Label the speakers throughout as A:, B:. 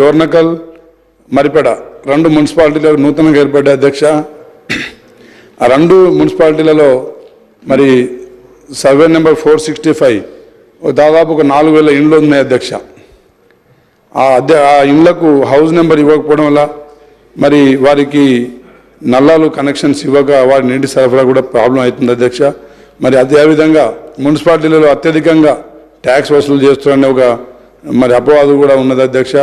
A: డోర్నకల్ మరిపెడ రెండు మున్సిపాలిటీలకు నూతనంగా ఏర్పడ్డ అధ్యక్ష. ఆ రెండు మున్సిపాలిటీలలో మరి survey number four sixty five దాదాపు ఒక నాలుగు వేల ఇండ్లు ఉన్నాయి అధ్యక్ష. ఆ అధ్య ఆ ఇండ్లకు హౌస్ నెంబర్ ఇవ్వకపోవడం వల్ల మరి వారికి నల్లాలు కనెక్షన్స్ ఇవ్వక వారి నీటి సరఫరా కూడా ప్రాబ్లం అవుతుంది అధ్యక్ష. మరి అదేవిధంగా మున్సిపాలిటీలలో అత్యధికంగా ట్యాక్స్ వసూలు చేస్తున్న ఒక మరి అపవాదు కూడా ఉన్నది అధ్యక్ష.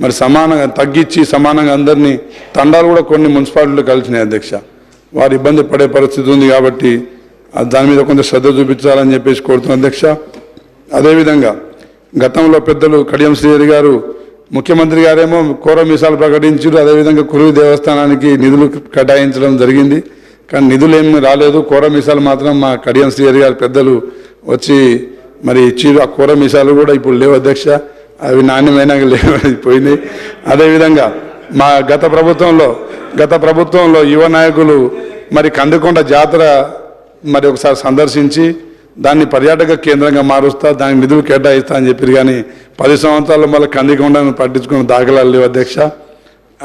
A: మరి సమానంగా తగ్గించి సమానంగా అందరినీ తండాలు కూడా కొన్ని మున్సిపాలిటీలు కలిసినాయి అధ్యక్ష. వారు ఇబ్బంది పడే పరిస్థితి ఉంది కాబట్టి దాని మీద కొంచెం శ్రద్ధ చూపించాలని చెప్పేసి కోరుతున్నాను అధ్యక్ష. అదేవిధంగా గతంలో పెద్దలు కడియం శ్రీహరి గారు ముఖ్యమంత్రి గారేమో కోర మీసాలు ప్రకటించారు. అదేవిధంగా కురువు దేవస్థానానికి నిధులు కేటాయించడం జరిగింది. కానీ నిధులు ఏమి రాలేదు. కోర మీసాలు మాత్రం మా కడియం శ్రీహరి గారు పెద్దలు వచ్చి మరి ఇచ్చిరు. ఆ కూర మీసాలు కూడా ఇప్పుడు లేవు అధ్యక్ష. అవి నాణ్యమైన లేవు పోయినాయి. అదేవిధంగా మా గత ప్రభుత్వంలో గత ప్రభుత్వంలో యువ నాయకులు మరి కందికొండ జాతర మరి ఒకసారి సందర్శించి దాన్ని పర్యాటక కేంద్రంగా మారుస్తా దానికి నిధులు కేటాయిస్తా అని చెప్పారు. కానీ పది సంవత్సరాలు మళ్ళీ కందికొండను పట్టించుకున్న దాఖలాలు లేవు అధ్యక్ష.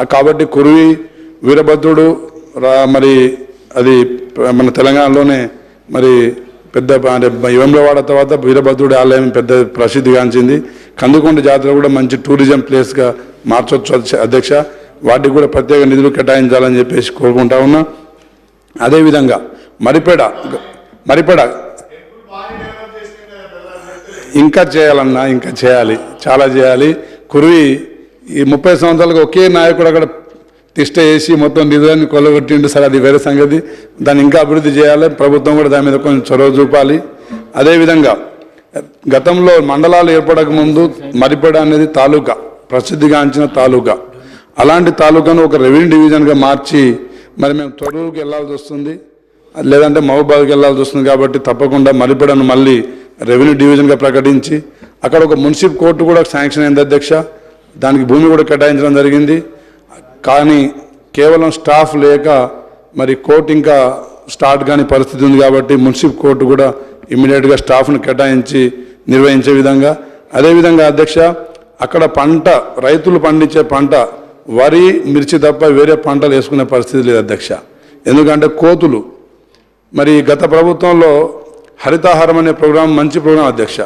A: కాబట్టి కురువి వీరభద్రుడు రా- మరి అది మన తెలంగాణలోనే మరి పెద్ద అంటే వేములవాడ తర్వాత వీరభద్రుడి ఆలయం పెద్ద ప్రసిద్ధిగాంచింది. కందుకొండ జాతర కూడా మంచి టూరిజం ప్లేస్గా మార్చొచ్చు అధ్యక్ష- అధ్యక్ష. వాటికి కూడా ప్రత్యేక నిధులు కేటాయించాలని చెప్పేసి కోరుకుంటా ఉన్నా. అదేవిధంగా మరిపేడ మరిపేడ ఇంకా చేయాలన్నా ఇంకా చేయాలి చాలా చేయాలి. కురివి ఈ ముప్పై సంవత్సరాలకు ఒకే నాయకుడు అక్కడ తిష్ట వేసి మొత్తం నిధులన్నీ కొల్లగొట్టిండు. సరే అది వేరే సంగతి. దాన్ని ఇంకా అభివృద్ధి చేయాలి. ప్రభుత్వం కూడా దాని మీద కొంచెం చొరవ చూపాలి. అదేవిధంగా గతంలో మండలాలు ఏర్పడక ముందు మరిపేడ అనేది తాలూకా ప్రసిద్ధిగాంచిన తాలూకా. అలాంటి తాలూకాను ఒక రెవెన్యూ డివిజన్గా మార్చి మరి మేము తొడూరుకి వెళ్ళాల్సి వస్తుంది. లేదంటే మహబూబాద్కి వెళ్ళాల్సి వస్తుంది కాబట్టి తప్పకుండా మరిపేడను మళ్ళీ రెవెన్యూ డివిజన్గా ప్రకటించి అక్కడ ఒక మున్సిపల్ కోర్టు కూడా శాంక్షన్ అయింది అధ్యక్ష. దానికి భూమి కూడా కేటాయించడం జరిగింది. కానీ కేవలం స్టాఫ్ లేక మరి కోర్టు ఇంకా స్టార్ట్ కాని పరిస్థితి ఉంది కాబట్టి మున్సిపల్ కోర్టు కూడా ఇమ్మీడియట్గా స్టాఫ్ను కేటాయించి నిర్వహించే విధంగా. అదేవిధంగా అధ్యక్ష అక్కడ పంట రైతులు పండించే పంట వరి మిర్చి తప్ప వేరే పంటలు వేసుకునే పరిస్థితి లేదు అధ్యక్ష. ఎందుకంటే కోతులు. మరి గత ప్రభుత్వంలో హరితాహారం అనే ప్రోగ్రాం మంచి ప్రోగ్రాం అధ్యక్ష.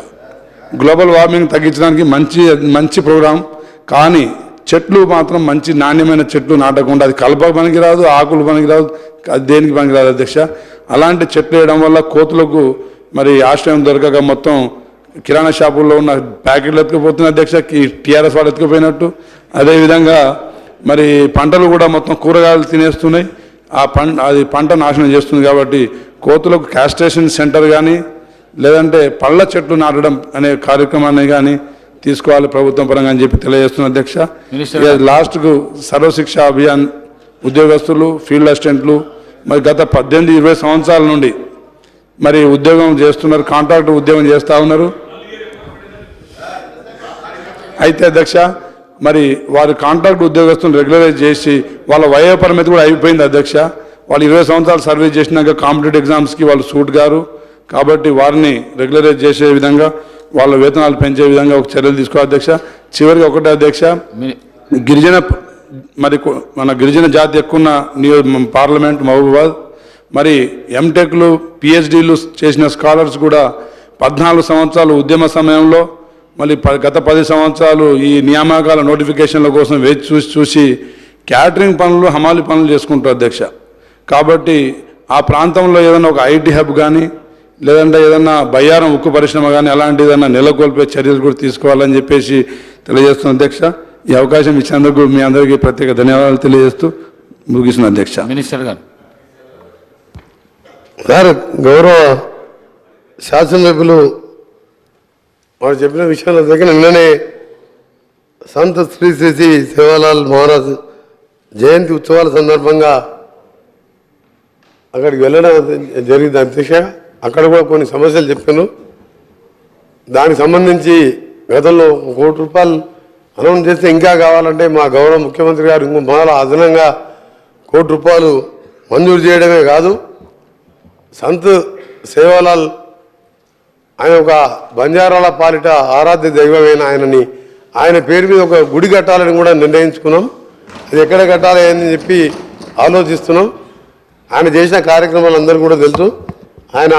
A: గ్లోబల్ వార్మింగ్ తగ్గించడానికి మంచి మంచి ప్రోగ్రాం. కానీ చెట్లు మాత్రం మంచి నాణ్యమైన చెట్లు నాటకుండా అది కలప పనికిరాదు ఆకులు పనికిరాదు అది దేనికి పనికిరాదు అధ్యక్ష. అలాంటి చెట్లు వేయడం వల్ల కోతులకు మరి ఆశ్రయం దొరకక మొత్తం కిరాణా షాపుల్లో ఉన్న ప్యాకెట్లు ఎత్తుకుపోతున్న అధ్యక్ష టీఆర్ఎస్ వాళ్ళు ఎత్తుకుపోయినట్టు. అదేవిధంగా మరి పంటలు కూడా మొత్తం కూరగాయలు తినేస్తున్నాయి. ఆ పం అది పంట నాశనం చేస్తుంది కాబట్టి కోతులకు క్యాస్ట్రేషన్ సెంటర్ కానీ లేదంటే పళ్ళ చెట్లు నాటడం అనే కార్యక్రమాన్ని కానీ తీసుకోవాలి ప్రభుత్వం పరంగా అని చెప్పి తెలియజేస్తున్న అధ్యక్ష. లాస్ట్కు సర్వశిక్ష అభియాన్ ఉద్యోగస్తులు ఫీల్డ్ అసిస్టెంట్లు మరి గత పద్దెనిమిది ఇరవై సంవత్సరాల నుండి మరి ఉద్యోగం చేస్తున్నారు కాంట్రాక్ట్ ఉద్యోగం చేస్తూ ఉన్నారు. అయితే అధ్యక్ష మరి వారి కాంట్రాక్ట్ ఉద్యోగస్తులను రెగ్యులరైజ్ చేసి వాళ్ళ వయో పరిమితి కూడా అయిపోయింది అధ్యక్ష. వాళ్ళు ఇరవై సంవత్సరాలు సర్వీస్ చేసినాక కాంపిటేటివ్ ఎగ్జామ్స్కి వాళ్ళు సూట్ గారు. కాబట్టి వారిని రెగ్యులరైజ్ చేసే విధంగా వాళ్ళ వేతనాలు పెంచే విధంగా ఒక చర్యలు తీసుకో అధ్యక్ష. చివరికి ఒకటే అధ్యక్ష గిరిజన మరి మన గిరిజన జాతి ఎక్కువ నియో పార్లమెంట్ మహబూబాద్ మరి ఎంటెక్లు పిహెచ్డీలు చేసిన స్కాలర్స్ కూడా పద్నాలుగు సంవత్సరాలు ఉద్యమ సమయంలో మళ్ళీ ప- గత పది సంవత్సరాలు ఈ నియామకాల నోటిఫికేషన్ల కోసం వేచి చూసి చూసి క్యాటరింగ్ పనులు హమాలి పనులు చేసుకుంటారు అధ్యక్ష. కాబట్టి ఆ ప్రాంతంలో ఏదైనా ఒక ఐటీ హబ్ కానీ లేదంటే ఏదన్నా బయ్యారం ఉక్కు పరిశ్రమ కానీ అలాంటి ఏదైనా నెలకొల్పే చర్యలు కూడా తీసుకోవాలని చెప్పేసి తెలియజేస్తున్న అధ్యక్ష. ఈ అవకాశం ఇచ్చినందుకు మీ అందరికీ ప్రత్యేక ధన్యవాదాలు తెలియజేస్తూ ముగిస్తున్న అధ్యక్ష.
B: మినిస్టర్ గారు.
C: సార్ గౌరవ శాసనసభ్యులు వారు చెప్పిన విషయాల దగ్గర నిన్ననే సంత శ్రీ శ్రీ సేవాలాల్ మహారాజ్ జయంతి ఉత్సవాల సందర్భంగా అక్కడికి వెళ్ళడం జరిగింది. అధ్యక్ష అక్కడ కూడా కొన్ని సమస్యలు చెప్పాను. దానికి సంబంధించి గతంలో కోటి రూపాయలు అనౌన్స్ చేస్తే ఇంకా కావాలంటే మా గౌరవ ముఖ్యమంత్రి గారు ఇంకో మొదల అదనంగా కోటి రూపాయలు మంజూరు చేయడమే కాదు. సంత్ సేవాలాల్ ఆయన ఒక బంజారాల పాలిట ఆరాధ్య దైవమైన ఆయనని ఆయన పేరు మీద ఒక గుడి కట్టాలని కూడా నిర్ణయించుకున్నాం. అది ఎక్కడ కట్టాలి అని చెప్పి ఆలోచిస్తున్నాం. ఆయన చేసిన కార్యక్రమాలు అందరూ కూడా తెలుసు. ఆయన